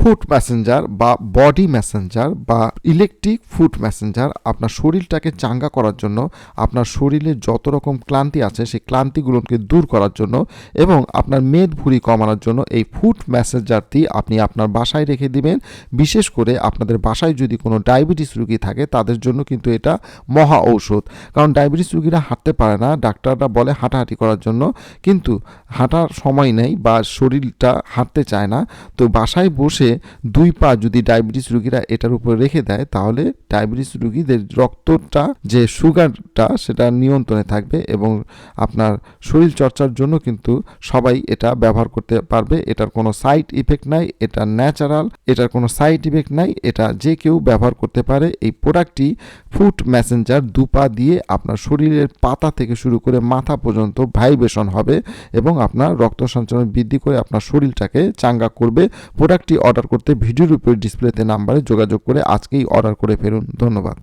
Food messenger বা body messenger বা electric food messenger আপনার শরীরটাকে চাঙ্গা করার জন্য, আপনার শরীরে যত রকম ক্লান্তি আছে সেই ক্লান্তিগুলোকে দূর করার জন্য এবং আপনার মেদ ভুঁড়ি কমানোর জন্য এই ফুড মেসেঞ্জারটি আপনি আপনার বাসায় রেখে দিবেন। বিশেষ করে আপনাদের বাসায় যদি কোনো ডায়াবেটিস রুগী থাকে তাদের জন্য কিন্তু এটা মহা ঔষধ। কারণ ডায়াবেটিস রুগীরা হাঁটতে পারে না, ডাক্তাররা বলে হাঁটাহাঁটি করার জন্য। কিন্তু হাঁটার সময় নেই বা শরীরটা হাঁটতে চায় না। তো বাসায় বসে দুই পা যদি ডায়াবেটিস রুগীরা এটার উপর রেখে দেয়, তাহলে ডায়াবেটিস রুগীদের রক্তটা, যে সুগারটা, সেটা নিয়ন্ত্রণে থাকবে এবং আপনার শরীর চর্চার জন্য কিন্তু সবাই এটা ব্যবহার করতে পারবে। এটার কোনো সাইড ইফেক্ট নাই, এটা ন্যাচারাল, এটার কোনো সাইড ইফেক্ট নাই, এটা যে কেউ ব্যবহার করতে পারে। এই প্রোডাক্টটি ফুড মেসেঞ্জার দুপা দিয়ে আপনার শরীরের পাতা থেকে শুরু করে মাথা পর্যন্ত ভাইব্রেশন হবে এবং আপনার রক্ত সঞ্চালন বৃদ্ধি করে আপনার শরীরটাকে চাঙ্গা করবে। প্রোডাক্টটি অর্ডার করতে ভিডিওর উপরে ডিসপ্লেতে নাম্বারে যোগাযোগ করে আজকেই অর্ডার করে ফেরুন ধন্যবাদ।